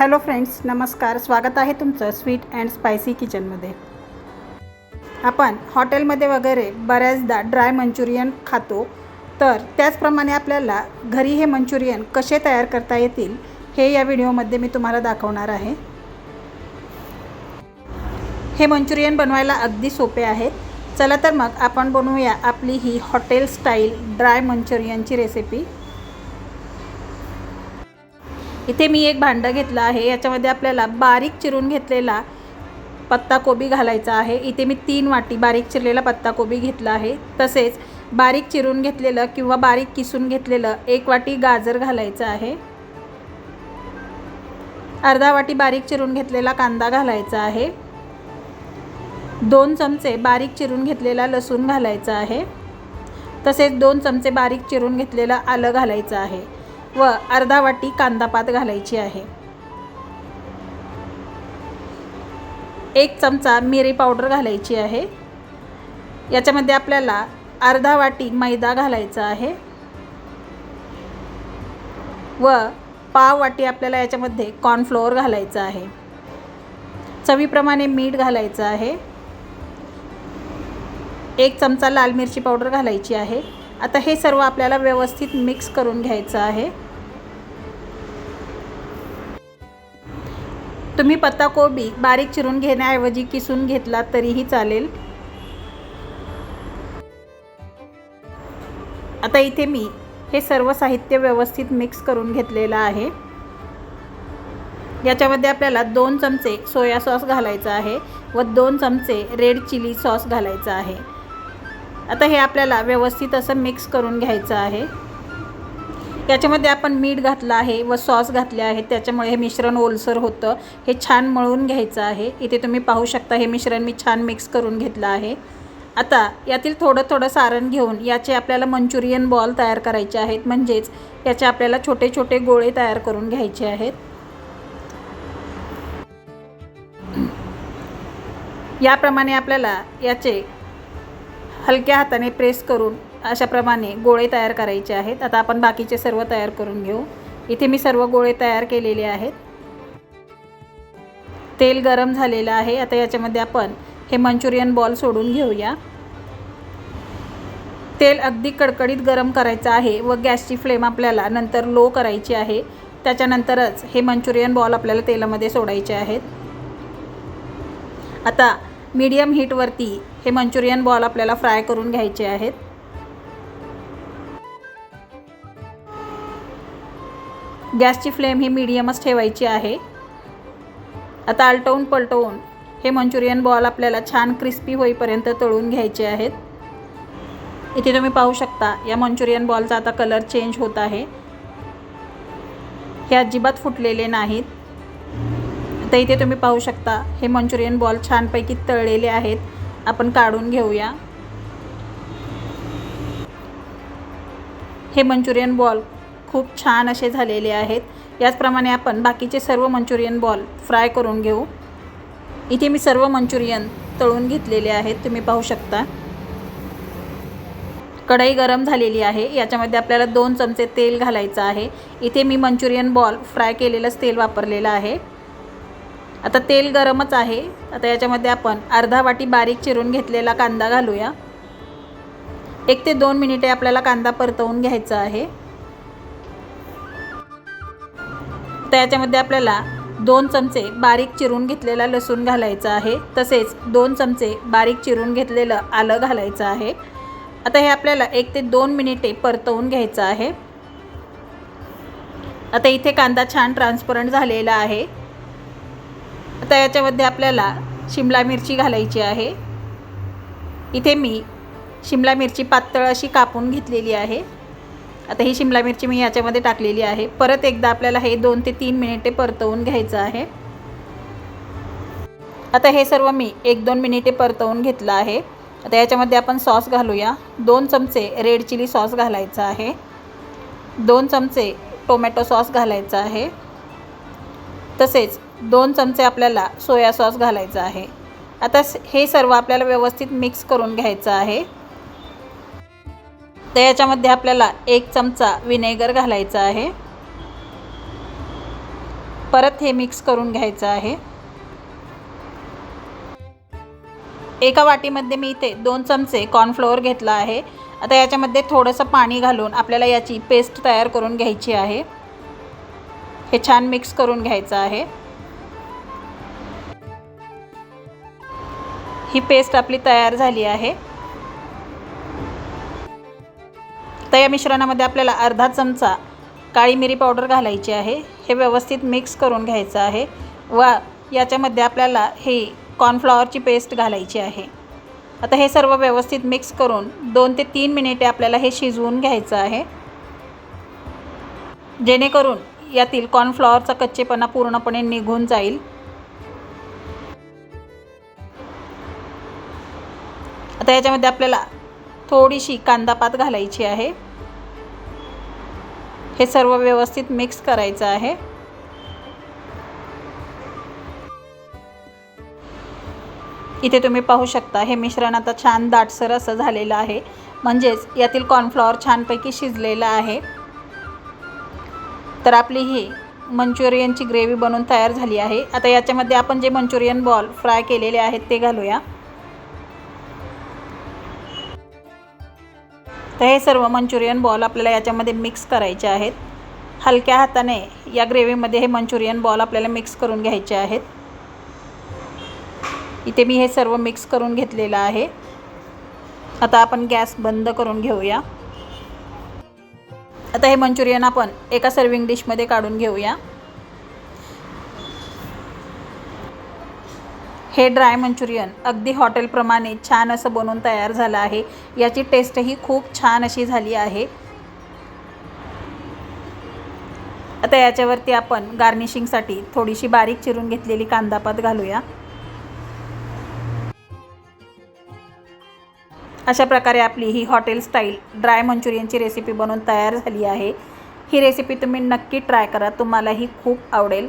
Hello friends नमस्कार. स्वागत आहे तुमचं स्वीट अँड स्पायसी किचनमध्ये. आपण हॉटेलमध्ये वगैरे बऱ्याचदा ड्राय मंचुरियन खातो तर त्याचप्रमाणे आपल्याला घरी हे मंचुरियन कसे तयार करता येतील हे या व्हिडिओमध्ये मी तुम्हाला दाखवणार आहे. हे मंचुरियन बनवायला अगदी सोपे आहे. चला तर मग आपण बनवूया आपली ही हॉटेल स्टाईल ड्राय मंचुरियनची रेसिपी. इथे मी एक भांडं घेतलं आहे. याच्यामध्ये आपल्याला बारीक चिरून घेतलेला पत्ताकोबी घालायचा आहे. इथे मी तीन वाटी बारीक चिरलेला पत्ताकोबी घेतला आहे. तसेच बारीक चिरून घेतलेलं किंवा बारीक किसून घेतलेलं एक वाटी गाजर घालायचं आहे. अर्धा वाटी बारीक चिरून घेतलेला कांदा घालायचा आहे. दोन चमचे बारीक चिरून घेतलेला लसूण घालायचा आहे. तसेच दोन चमचे बारीक चिरून घेतलेलं आलं घालायचं आहे. व अर्धा वाटी कांदापात घालायची आहे. एक चमचा मिरी पावडर घालायची आहे. याच्यामध्ये आपल्याला अर्धा वाटी मैदा घालायचा आहे. व पाव वाटी आपल्याला याच्यामध्ये कॉर्नफ्लोअर घालायचं आहे. चवीप्रमाणे मीठ घालायचं आहे. एक चमचा लाल मिरची पावडर घालायची आहे. आता हे सर्व आपल्याला व्यवस्थित मिक्स करून घ्यायचं आहे. तुम्ही पत्ताकोबी बारीक चिरून घेण्याऐवजी किसून घेतला तरीही चालेल. आता इथे मी हे सर्व साहित्य व्यवस्थित मिक्स करून घेतलेलं आहे. याच्यामध्ये आपल्याला दोन चमचे सोया सॉस घालायचा आहे व दोन चमचे रेड चिली सॉस घालायचा आहे. आता हे आपल्याला व्यवस्थित असं मिक्स करून घ्यायचं आहे. याच्यामध्ये आपण मीठ घातलं आहे व सॉस घातले आहे. त्याच्यामुळे हे मिश्रण ओलसर होतं. हे छान मळून घ्यायचं आहे. इथे तुम्ही पाहू शकता हे मिश्रण मी छान मिक्स करून घेतलं आहे. आता यातील थोडं थोडं सारण घेऊन याचे आपल्याला मंचुरियन बॉल तयार करायचे आहेत. म्हणजेच याचे आपल्याला छोटे छोटे गोळे तयार करून घ्यायचे आहेत. याप्रमाणे आपल्याला याचे हलक्या हाताने प्रेस करून अशाप्रमाणे गोळे तयार करायचे आहेत. आता आपण बाकीचे सर्व तयार करून घेऊ. इथे मी सर्व गोळे तयार केलेले आहेत. तेल गरम झालेलं आहे. आता याच्यामध्ये आपण हे मंचुरियन बॉल सोडून घेऊया. तेल अगदी कडकडीत गरम करायचं आहे व गॅसची फ्लेम आपल्याला नंतर लो करायची आहे. त्याच्यानंतरच हे मंचुरियन बॉल आपल्याला तेलामध्ये सोडायचे आहेत. आता मीडियम हीटवरती हे मंचुरियन बॉल आपल्याला फ्राय करून घ्यायचे आहेत. गॅसची फ्लेम ही मीडियमच ठेवायची आहे. आता आलटवून पलटवून हे मंचुरियन बॉल आपल्याला छान क्रिस्पी होईपर्यंत तळून घ्यायचे आहेत. इथे तुम्ही पाहू शकता या मंचुरियन बॉलचा आता कलर चेंज होत आहे. हे अजिबात फुटलेले नाहीत. तर इथे तुम्ही पाहू शकता हे मंचुरियन बॉल छानपैकी तळलेले आहेत. आपण काढून घेऊया. हे मंचुरियन बॉल खूप छान असे झालेले आहेत. याचप्रमाणे आपण बाकीचे सर्व मंचुरियन बॉल फ्राय करून घेऊ. इथे मी सर्व मंचुरियन तळून घेतलेले आहेत तुम्ही पाहू शकता. कढई गरम झालेली आहे याच्यामध्ये आपल्याला दोन चमचे तेल घालायचं आहे. इथे मी मंचुरियन बॉल फ्राय केलेलंच तेल वापरलेलं आहे. आता तेल गरमच आहे. आता याच्यामध्ये आपण अर्धा वाटी बारीक चिरून घेतलेला कांदा घालूया. एक ते दोन मिनिटे आपल्याला कांदा परतवून घ्यायचा आहे. तर याच्यामध्ये आपल्याला दोन चमचे बारीक चिरून घेतलेला लसूण घालायचा आहे. तसेच दोन चमचे बारीक चिरून घेतलेलं आलं घालायचं आहे. आता हे आपल्याला एक ते दोन मिनिटे परतवून घ्यायचं आहे. आता इथे कांदा छान ट्रान्सपरंट झालेला आहे. आता याच्यामध्ये आपल्याला शिमला मिरची घालायची आहे. इथे मी शिमला मिरची पातळ अशी कापून घेतलेली आहे. आता ही शिमला मिरची मी याच्यामध्ये टाकलेली आहे. परत एकदा आपल्याला हे दोन ते तीन मिनिटे परतवून घ्यायचं आहे. आता हे सर्व मी एक दोन मिनिटे परतवून घेतलं आहे. आता याच्यामध्ये आपण सॉस घालूया. दोन चमचे रेड चिली सॉस घालायचा आहे. दोन चमचे टोमॅटो सॉस घालायचा आहे. तसेच दोन चमचे आपल्याला सोया सॉस घालायचा आहे. आता हे सर्व आपल्याला व्यवस्थित मिक्स करून घ्यायचं आहे. तर याच्यामध्ये आपल्याला एक चमचा विनेगर घालायचा आहे. परत हे मिक्स करून घ्यायचं आहे. एका वाटीमध्ये मी इथे दोन चमचे कॉर्नफ्लोअर घेतला आहे. आता याच्यामध्ये थोडंसं पाणी घालून आपल्याला याची पेस्ट तयार करून घ्यायची आहे. हे छान मिक्स करून घ्यायचं आहे. ही पेस्ट आपली तयार झाली आहे. तर या मिश्रणामध्ये आपल्याला अर्धा चमचा काळी मिरी पावडर घालायची आहे. हे व्यवस्थित मिक्स करून घ्यायचं आहे व याच्यामध्ये आपल्याला हे कॉर्नफ्लॉवरची पेस्ट घालायची आहे. आता हे सर्व व्यवस्थित मिक्स करून दोन ते तीन मिनिटे आपल्याला हे शिजवून घ्यायचं आहे. जेणेकरून यातील कॉर्नफ्लॉवरचा कच्चेपणा पूर्णपणे निघून जाईल. आता याच्यामध्ये आपल्याला थोडीशी कांदापात घालायची आहे. हे सर्व व्यवस्थित मिक्स करायचं आहे. इथे तुम्ही पाहू शकता हे मिश्रण आता छान दाटसर असं झालेलं आहे. म्हणजेच यातील कॉर्नफ्लॉवर छानपैकी शिजलेलं आहे. तर आपली ही मंचुरियनची ग्रेव्ही बनवून तयार झाली आहे. आता याच्यामध्ये आपण जे मंचुरियन बॉल फ्राय केलेले आहेत ते घालूया. तर हे सर्व मंचुरियन बॉल आपल्याला याच्यामध्ये मिक्स करायचे आहेत. हलक्या हाताने या ग्रेव्हीमध्ये हे मंचुरियन बॉल आपल्याला मिक्स करून घ्यायचे आहेत. इथे मी हे सर्व मिक्स करून घेतलेलं आहे. आता आपण गॅस बंद करून घेऊया. आता हे मंचुरियन आपण एका सर्विंग डिशमध्ये काढून घेऊया. हे ड्राय मंचुरियन अगदी हॉटेलप्रमाणे छान असं बनवून तयार झालं आहे. याची टेस्टही खूप छान अशी झाली आहे. आता याच्यावरती आपण गार्निशिंगसाठी थोडीशी बारीक चिरून घेतलेली कांदापात घालूया. अशा प्रकारे आपली ही हॉटेल स्टाईल ड्राय मंचुरियनची रेसिपी बनवून तयार झाली आहे. ही रेसिपी तुम्ही नक्की ट्राय करा तुम्हाला ही खूप आवडेल.